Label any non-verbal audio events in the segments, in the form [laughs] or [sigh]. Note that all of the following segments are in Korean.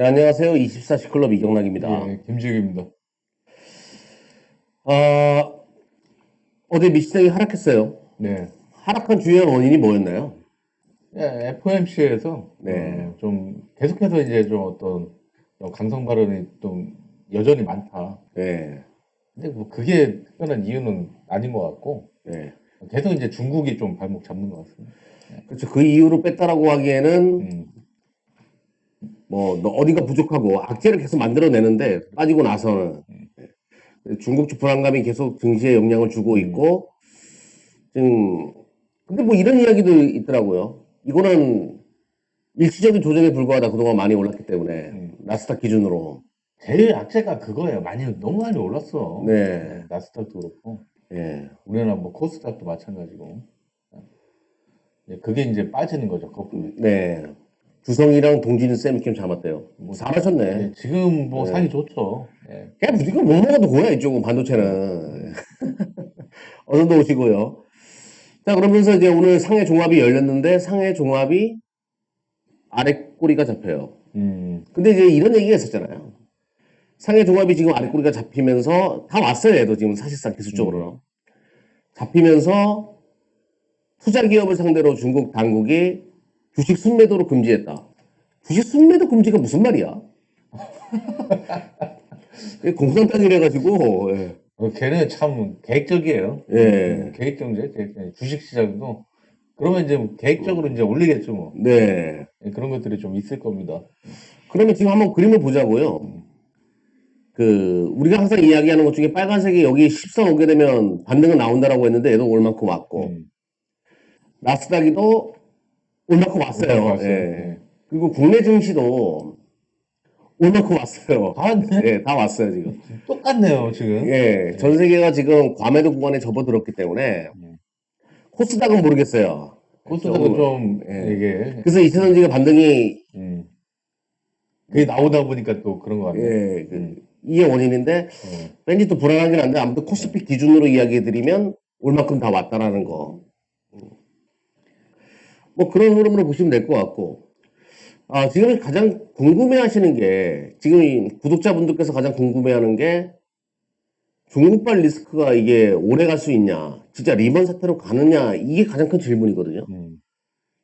네, 안녕하세요. 24시 클럽 이경락입니다. 예, 김지욱입니다. 아, 어제 미시장이 하락했어요. 네. 하락한 주요한 원인이 뭐였나요? 예, FOMC에서 네. 좀 계속해서 이제 좀 어떤 좀 강성 발언이 좀 여전히 많다. 네, 근데 뭐 그게 특별한 이유는 아닌 것 같고 네. 계속 이제 중국이 좀 발목 잡는 것 같습니다. 그렇죠. 그 이유로 뺐다라고 하기에는 음, 뭐너 어디가 부족하고 악재를 계속 만들어내는데 빠지고 나서는 네. 중국 쪽 불안감이 계속 증시에 영향을 주고 있고 지금 근데 뭐 이런 이야기도 있더라고요. 이거는 일시적인 조정에 불과하다. 그동안 많이 올랐기 때문에 음. 나스닥 기준으로. 제일 악재가 그거예요. 많이 너무 많이 올랐어. 네. 나스닥도 그렇고 예. 우리나라 뭐 코스닥도 마찬가지고. 예, 그게 이제 빠지는 거죠 거품이. 네. 주성이랑 동진이 쌤이캠 잡았대요. 뭐 잘하셨네. 예, 지금 뭐 네. 상이 좋죠. 예. 그냥 우리가 못 먹어도 고야 이쪽은 반도체는. [laughs] 어서도 오시고요. 자 그러면서 이제 오늘 상해 종합이 열렸는데 상해 종합이 아래 꼬리가 잡혀요. 음, 근데 이제 이런 얘기가 있었잖아요. 상해 종합이 지금 아래 꼬리가 잡히면서 다 왔어요. 얘도 지금 사실상 기술적으로 잡히면서 투자 기업을 상대로 중국 당국이 주식 순매도로 금지했다. 주식 순매도 금지가 무슨 말이야? [laughs] 공산당이래 가지고 예. 어, 걔는 참 계획적이에요. 예. 음, 계획 경제, 계획 경제. 주식 시장도 그러면 이제 계획적으로 이제 올리겠죠 뭐. 네. 예, 그런 것들이 좀 있을 겁니다. 그러면 지금 한번 그림을 보자고요. 그 우리가 항상 이야기하는 것 중에 빨간색이 여기 10선 오게 되면 반등은 나온다라고 했는데 얘도 올만큼 왔고 음, 나스닥이도 올만큼 왔어요. 왔어요. 예. 예. 그리고 국내 증시도 올만큼 왔어요. 다 왔네. 예, 다 왔어요 지금. 똑같네요 지금. 예, 전 세계가 지금 과매도 구간에 접어들었기 때문에 음. 코스닥은 모르겠어요. 코스닥은 좀 예. 이게 그래서 이차 전지가 반등이 음, 그게 나오다 보니까 또 그런 것 같네요. 예, 그, 음. 이게 원인인데 예. 왠지 또 불안하긴 한데 아무튼 코스피 기준으로 이야기해드리면 올만큼 다 왔다라는 거. 음. 뭐 그런 흐름으로 보시면 될 것 같고. 아, 지금 가장 궁금해 하시는 게 지금 이 구독자분들께서 가장 궁금해 하는 게 중국발 리스크가 이게 오래 갈 수 있냐, 진짜 리먼 사태로 가느냐 이게 가장 큰 질문이거든요. 음.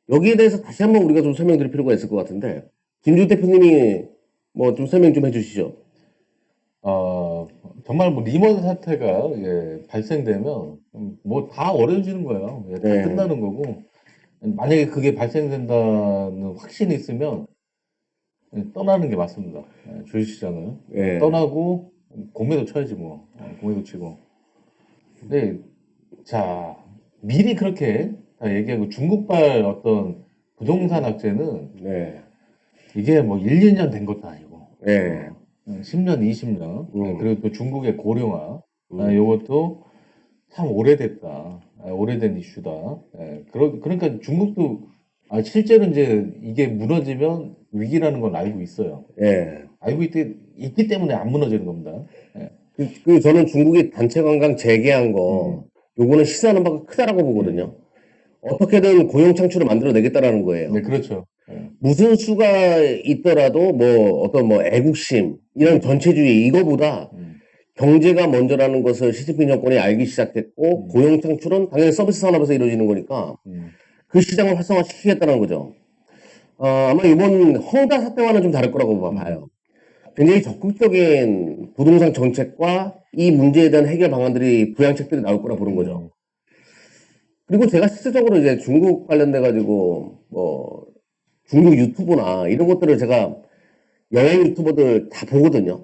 여기에 대해서 다시 한번 우리가 좀 설명드릴 필요가 있을 것 같은데 김주 대표님이 뭐 좀 설명 좀 해주시죠. 어, 정말 뭐 리먼 사태가 예, 발생되면 뭐 다 어려워지는 거예요. 예, 다 네. 끝나는 거고 만약에 그게 발생된다는 확신이 있으면 예, 떠나는 게 맞습니다. 예, 주식시장은 예. 떠나고 공매도 쳐야지 뭐 예, 공매도 치고. 근데 자 미리 그렇게 다 얘기하고 중국발 어떤 부동산 악재는 네. 이게 뭐 1, 2년 된 것도 아니고 네. 10년, 20년 음. 그리고 또 중국의 고령화 음. 아, 이것도 참 오래됐다 아, 오래된 이슈다 예, 그러, 그러니까 중국도 아, 실제로 이제 이게 무너지면 위기라는 건 알고 있어요 예. 알고 있기, 있기 때문에 안 무너지는 겁니다 예. 그, 그 저는 중국이 단체 관광 재개한 음. 거 요거는 시사하는 바가 크다라고 보거든요. 어떻게든 고용 창출을 만들어 내겠다라는 거예요. 네 그렇죠 예. 무슨 수가 있더라도 뭐 어떤 뭐 애국심 이런 전체주의 이거보다 음. 경제가 먼저라는 것을 시진핑 정권이 알기 시작했고 음. 고용 창출은 당연히 서비스 산업에서 이루어지는 거니까 음. 그 시장을 활성화시키겠다는 거죠. 어, 아마 이번 헝다 사태와는 좀 다를 거라고 봐요. 굉장히 적극적인 부동산 정책과 이 문제에 대한 해결 방안들이 부양책들이 나올 거라 보는 거죠. 그리고 제가 실질적으로 이제 중국 관련돼 가지고 뭐 중국 유튜브나 이런 것들을 제가 여행 유튜버들 다 보거든요.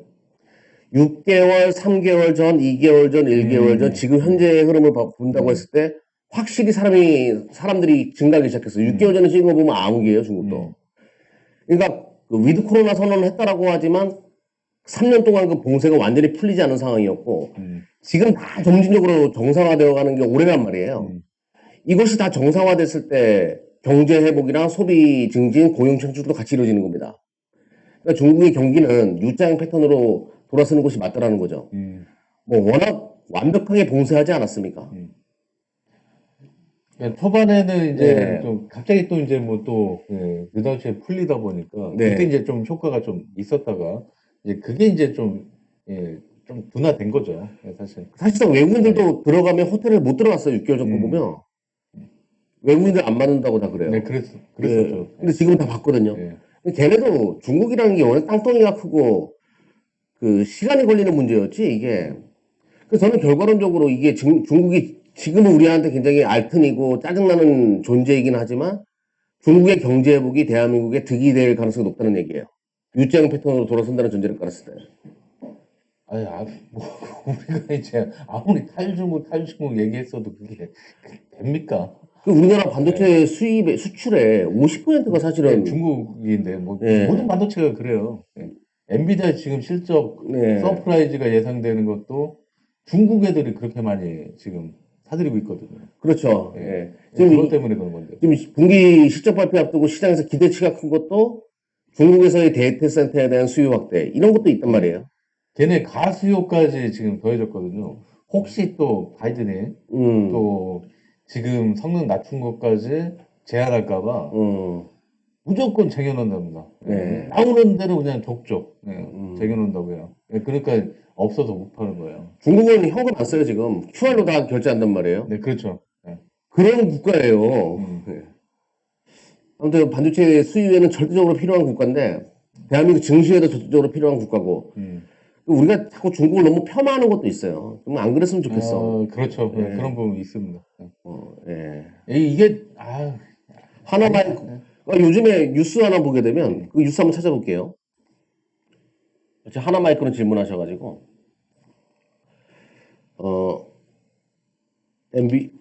6개월, 3개월 전, 2개월 전, 1개월 전, 음. 지금 현재의 흐름을 봐- 본다고 했을 때 확실히 사람이 사람들이 증가하기 시작했어요. 6개월 전에 찍은 거 보면 암흑이에요, 중국도. 음. 그러니까 그 위드 코로나 선언을 했다라고 하지만 3년 동안 그 봉쇄가 완전히 풀리지 않은 상황이었고 음. 지금 다 점진적으로 정상화되어 가는 게 오래란 말이에요. 음. 이것이 다 정상화됐을 때 경제 회복이랑 소비 증진, 고용 창출도 같이 이루어지는 겁니다. 그러니까 중국의 경기는 U자형 패턴으로 돌아서는 것이 맞다라는 거죠. 음. 뭐 워낙 완벽하게 봉쇄하지 않았습니까? 그러니까 초반에는 이제 네. 좀 갑자기 또 이제 뭐또 예, 느닷없이 풀리다 보니까 네. 그때 이제 좀 효과가 좀 있었다가 이제 그게 이제 좀 예, 좀 둔화된 거죠. 예, 사실. 사실상 외국인들도 들어가면 호텔에 못 들어갔어요. 6개월 정도 음. 보면 외국인들 안 받는다고 다 그래요. 네, 그랬 그랬었죠. 예. 근데 지금은 다 봤거든요. 걔네도 중국이라는 게 워낙 땅덩이가 크고 그 시간이 걸리는 문제였지 이게. 그래서 저는 결과론적으로 이게 중, 중국이 지금은 우리한테 굉장히 알튼이고 짜증나는 존재이긴 하지만 중국의 경제 회복이 대한민국의 득이 될 가능성이 높다는 얘기예요. 유장 패턴으로 돌아선다는 전제를 깔았을 때. 아니, 아, 뭐, [laughs] 우리가 이제 아무리 탈중국, 탈중국 얘기했어도 그게 됩니까? 그 우리나라 반도체 수입의 수출의 50%가 사실은 네, 중국인데, 뭐, 예. 모든 반도체가 그래요. 예. 엔비디아 지금 실적 네. 서프라이즈가 예상되는 것도 중국 애들이 그렇게 많이 지금 사들이고 있거든요. 그렇죠. 예. 예. 예, 지금 그것 이- 때문에 그런 건데. 지금 분기 실적 발표 앞두고 시장에서 기대치가 큰 것도 중국에서의 데이터 센터에 대한 수요 확대 이런 것도 있단 말이에요. 걔네 가수요까지 지금 더해졌거든요. 혹시 또 바이든이 음. 또 지금 성능 낮춘 것까지 제한할까봐 음. 무조건 쟁여놓는답니다. 예. 네. 나오는 대로 그냥 족족 예, 음. 쟁여놓는다고요. 예, 그러니까 없어서 못 파는 거예요. 중국은 현금 안 써요 지금 QR로 다 결제한단 말이에요. 네, 그렇죠. 예. 그런 국가예요. 음. 예. 아무튼 반도체 수요에는 절대적으로 필요한 국가인데 대한민국 증시에도 절대적으로 필요한 국가고 음. 우리가 자꾸 중국을 너무 폄하하는 것도 있어요. 좀안 그랬으면 좋겠어. 어, 그렇죠. 예, 네. 그런 부분이 있습니다. 예. 어, 예. 이- 이게 아, 하나만 어, 요즘에 뉴스 하나 보게 되면 그 뉴스 한번 찾아볼게요. 저 하나 마이크로 질문하셔가지고 어 MB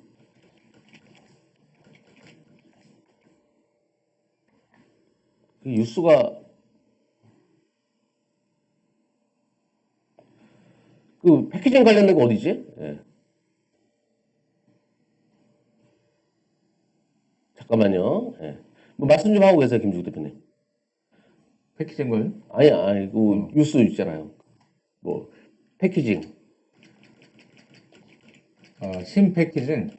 그 뉴스가 그 패키징 관련된 거 어디지? 예. 잠깐만요. 예. 뭐 말씀 좀 하고 계세요, 김주구 대표님. 패키징 거예요? 아니, 아니, 그 뉴스 있잖아요. 뭐 패키징. 아, 신 패키징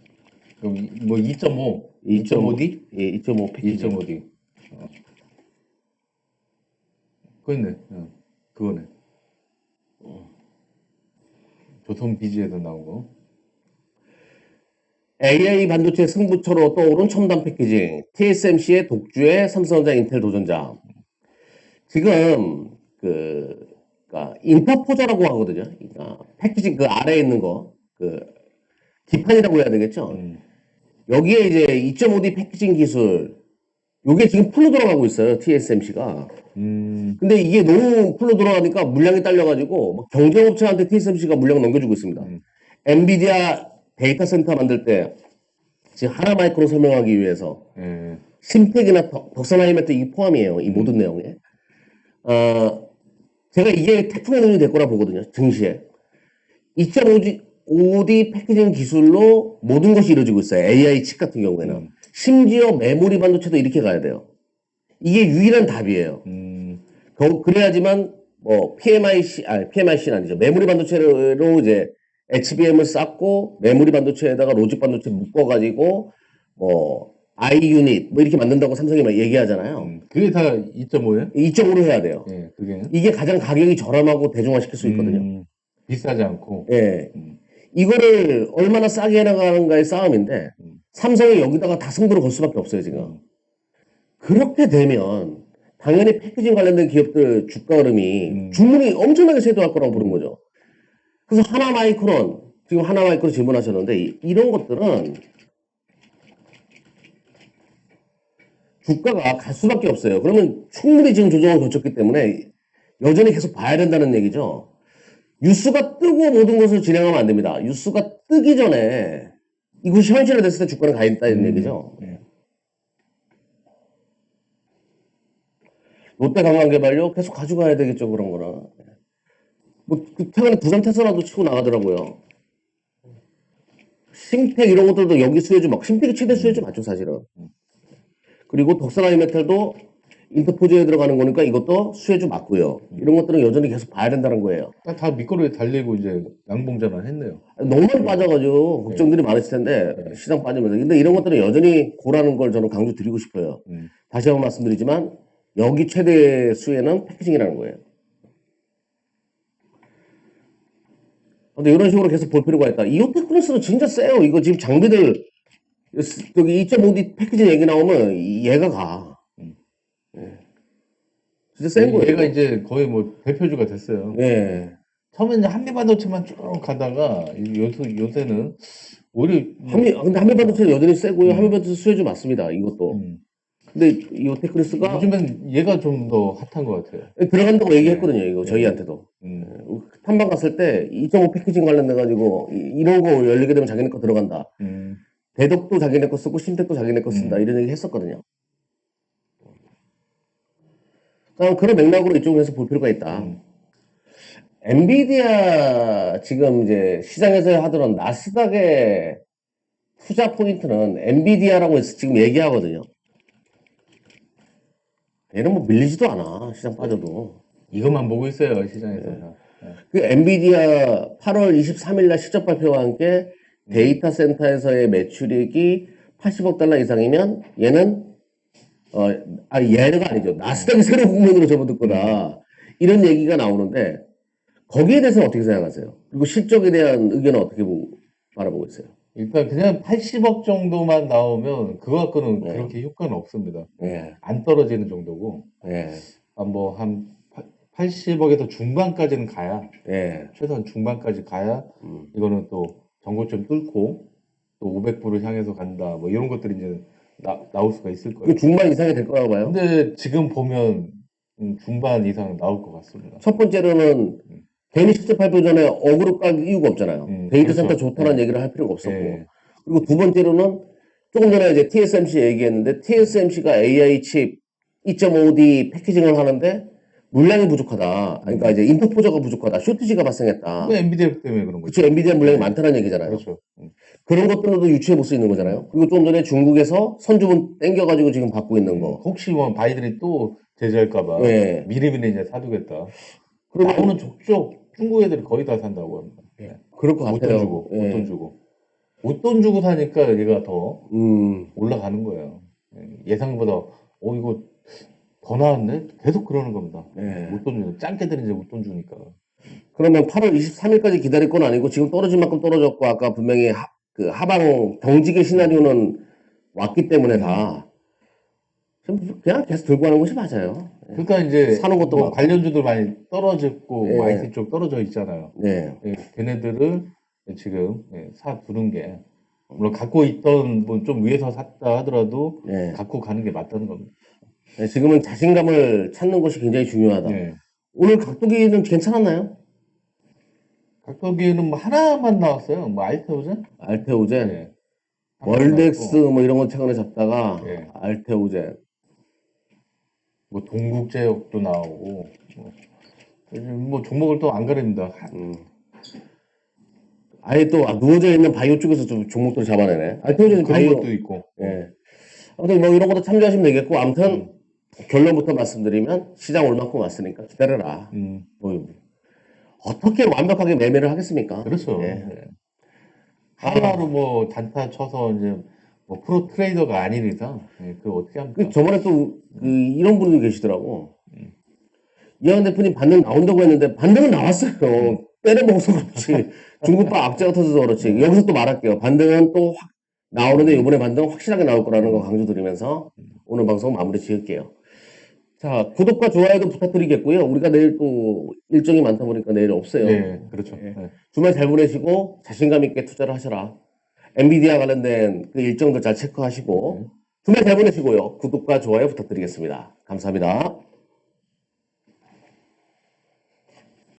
그럼 이- 뭐 2.5, 2.5D, 예, 2.5 패키징. 2.5D. 어. 그거 있네. 어, 그거네. 조선 비지에서 나온 거. AI 반도체 승부처로 떠오른 첨단 패키징. TSMC의 독주의 삼성전자, 인텔 도전자. 지금 그 그러니까 인터포저라고 하거든요. 그러니까 패키징 그 아래에 있는 거, 그 기판이라고 해야 되겠죠. 음. 여기에 이제 2.5D 패키징 기술, 요게 지금 풀로 들어가고 있어요. TSMC가. 음, 근데 이게 너무 풀로 들어가니까 물량이 딸려가지고 막 경쟁업체한테 TSMC가 물량 넘겨주고 있습니다. 음. 엔비디아 데이터 센터 만들 때 지금 하나 마이크로 설명하기 위해서 예. 심택이나 덕선 하이메트 이 포함이에요. 이 모든 내용에. 어, 제가 이게 태풍의 눈이 될 거라 보거든요. 증시에. 2.5D 패키징 기술로 모든 것이 이루어지고 있어요. AI 칩 같은 경우에는. 음. 심지어 메모리 반도체도 이렇게 가야 돼요. 이게 유일한 답이에요. 음, 겨- 그래야지만 뭐 PMIC 아니 PMIC는 아니죠. 메모리 반도체로 이제 HBM을 쌓고 메모리 반도체에다가 로직 반도체 묶어 가지고 뭐 I 유닛 뭐 이렇게 만든다고 삼성이 막 얘기하잖아요. 음. 그게 다 2.5예요? 2.5로 해야 돼요. 예, 그게. 이게 가장 가격이 저렴하고 대중화 시킬 수 있거든요. 음, 비싸지 않고. 예. 음. 이거를 얼마나 싸게 해나가는가의 싸움인데 음. 삼성이 여기다가 다 승부를 걸 수밖에 없어요 지금. 음. 그렇게 되면 당연히 패키징 관련된 기업들 주가 흐름이 음. 주문이 엄청나게 쇄도할 거라고 보는 거죠. 그래서 하나 마이크론 지금 하나 마이크론 질문하셨는데 이- 이런 것들은 주가가 갈 수밖에 없어요. 그러면 충분히 지금 조정을 거쳤기 때문에 여전히 계속 봐야 된다는 얘기죠. 뉴스가 뜨고 모든 것을 진행하면 안 됩니다. 뉴스가 뜨기 전에 이것이 현실화됐을 때 주가는 가 있다는 음. 얘기죠. 예. 롯데 관광개발료 계속 가져가야 되겠죠 그런 거는. 뭐그 최근에 부산 테슬라도 치고 나가더라고요. 심택 이런 것들도 여기 수혜주 막 심택이 최대 수혜주 맞죠 사실은. 그리고 덕산아이 메탈도 인터포즈에 들어가는 거니까 이것도 수혜주 맞고요. 이런 것들은 여전히 계속 봐야 된다는 거예요. 딱다 미끄러에 달리고 이제 양봉자만 했네요. 너무 많이 빠져가지고 걱정들이 많으실 텐데 네. 시장 빠지면서 근데 이런 것들은 여전히 고라는 걸 저는 강조 드리고 싶어요. 음. 다시 한번 말씀드리지만 여기 최대 수혜는 패키징이라는 거예요. 근데 이런 식으로 계속 볼 필요가 있다. 이오테크니스는 진짜 세요. 이거 지금 장비들 여기 2.5D 패키징 얘기 나오면 이- 얘가 가. 음. 예. 진짜 센 거예요. 얘가 이제 거의 뭐 대표주가 됐어요. 예. 처음에 이제 한미 반도체만 쭉 가다가 이- 요새 요새는 오히려 한미 근데 한미 반도체 여전히 세고요. 음. 한미 반도체 수혜주 맞습니다. 이것도. 음, 근데 이오테크니스가 요즘엔 얘가 좀 더 핫한 것 같아요. 들어간다고 얘기했거든요. 네. 이거 저희한테도. 음, 탐방 갔을 때 2.5 패키징 관련돼 가지고 이런 거 열리게 되면 자기네 거 들어간다. 음, 대덕도 자기네 거 쓰고 신택도 자기네 거 쓴다. 음. 이런 얘기 했었거든요. 그러니까 그런 맥락으로 이쪽에서 볼 필요가 있다. 음. 엔비디아 지금 이제 시장에서 하던 나스닥의 투자 포인트는 엔비디아라고 해서 지금 얘기하거든요. 얘는 뭐 밀리지도 않아. 시장 빠져도. 이것만 보고 있어요 시장에서. 네. 다. 그 엔비디아 8월 23일 날 실적 발표와 함께 데이터 센터에서의 매출액이 80억 달러 이상이면 얘는 어, 아 얘가 아니죠. 나스닥이 새로 국면으로 접어들 거다. 이런 얘기가 나오는데 거기에 대해서는 어떻게 생각하세요? 그리고 실적에 대한 의견은 어떻게 보고, 바라보고 있어요? 일단 그냥 80억 정도만 나오면 그거 갖고는 네. 그렇게 효과는 없습니다. 예, 안 떨어지는 정도고 예, 뭐한 80억에서 중반까지는 가야 예. 최소한 중반까지 가야 음, 이거는 또 전고점 뚫고 또 500불을 향해서 간다 뭐 이런 것들이 이제 나, 나올 수가 있을 그 거예요. 중반 이상이 될 거라고 봐요. 근데 지금 보면 음, 중반 이상 나올 것 같습니다. 첫 번째로는 괜히 실적 발표 전에 어그로 깔 이유가 없잖아요. 음, 데이터 센터 그렇죠. 좋다는 네. 얘기를 할 필요가 없었고. 예. 그리고 두 번째로는 조금 전에 이제 TSMC 얘기했는데 TSMC가 AI 칩 2.5D 패키징을 하는데 물량이 부족하다. 그러니까 이제 인터포저가 부족하다. 쇼트지가 발생했다. 그 엔비디아 때문에 그런 거죠. 그렇죠. 엔비디아 물량이 많다는 얘기잖아요. 그렇죠. 음. 그런 것들로도 유추해 볼 수 있는 거잖아요. 그리고 좀 전에 중국에서 선주분 땡겨가지고 지금 받고 있는 거. 혹시 뭐 바이든이 또 제재할까봐 예. 미리미리 이제 사두겠다. 그리고 나오는 족족 중국 애들이 거의 다 산다고 합니다. 그럴 것 같아요. 주고, 예. 웃돈 주고. 웃돈 주고 사니까 얘가 더 음, 올라가는 거예요. 예, 예상보다, 어, 이거 더 나왔네? 계속 그러는 겁니다. 예. 웃돈 주고, 짱깨들이 이제 웃돈 주니까. 그러면 8월 23일까지 기다릴 건 아니고 지금 떨어진 만큼 떨어졌고 아까 분명히 하, 그 하방 경직의 시나리오는 왔기 때문에 다 그냥 계속 들고 가는 것이 맞아요. 그러니까 이제 사는 것도 뭐. 관련주들 많이 떨어졌고, 예. 뭐 IT 쪽 떨어져 있잖아요. 네. 예, 걔네들을 지금 예, 사 두는 게, 물론 갖고 있던 분좀 위에서 샀다 하더라도 네. 갖고 가는 게 맞다는 겁니다. 네, 지금은 자신감을 찾는 것이 굉장히 중요하다. 예. 오늘 각도기는 괜찮았나요? 각도기는 뭐 하나만 나왔어요. 뭐 알테오젠? 알테오젠, 예. 월덱스 뭐 이런 거 최근에 잡다가 예. 알테오젠. 뭐 동국제약도 나오고 뭐, 뭐 종목을 또 안 가립니다. 하- 음. 아예 또 아, 누워져 있는 바이오 쪽에서 좀 종목들을 잡아내네. 알테오젠 그런 바이오. 것도 있고. 예. 아무튼 뭐 이런 것도 참조하시면 되겠고 아무튼 결론부터 말씀드리면 시장 올 만큼 왔으니까 기다려라. 음, 뭐 어떻게 완벽하게 매매를 하겠습니까? 그렇죠. 예. 예. 하루하루 뭐 단타 쳐서 이제 뭐 프로 트레이더가 아닌 이상 예, 그걸 어떻게 합니까? 그 저번에 또 그 이런 분도 계시더라고. 이현 대표님 반등 나온다고 했는데 반등은 나왔어요. 때려 먹어서 그렇지. [laughs] 중국발 악재가 터져서 그렇지. 여기서 또 말할게요. 반등은 또 확 나오는데 이번에 반등은 확실하게 나올 거라는 거 강조드리면서 오늘 방송 마무리 지을게요. 자, 구독과 좋아요도 부탁드리겠고요. 우리가 내일 또 일정이 많다 보니까 내일 없어요. 예, 그렇죠. 예. 예. 주말 잘 보내시고 자신감 있게 투자를 하셔라. 엔비디아 관련된 그 일정도 잘 체크하시고 주말 잘 보내시고요. 구독과 좋아요 부탁드리겠습니다. 감사합니다.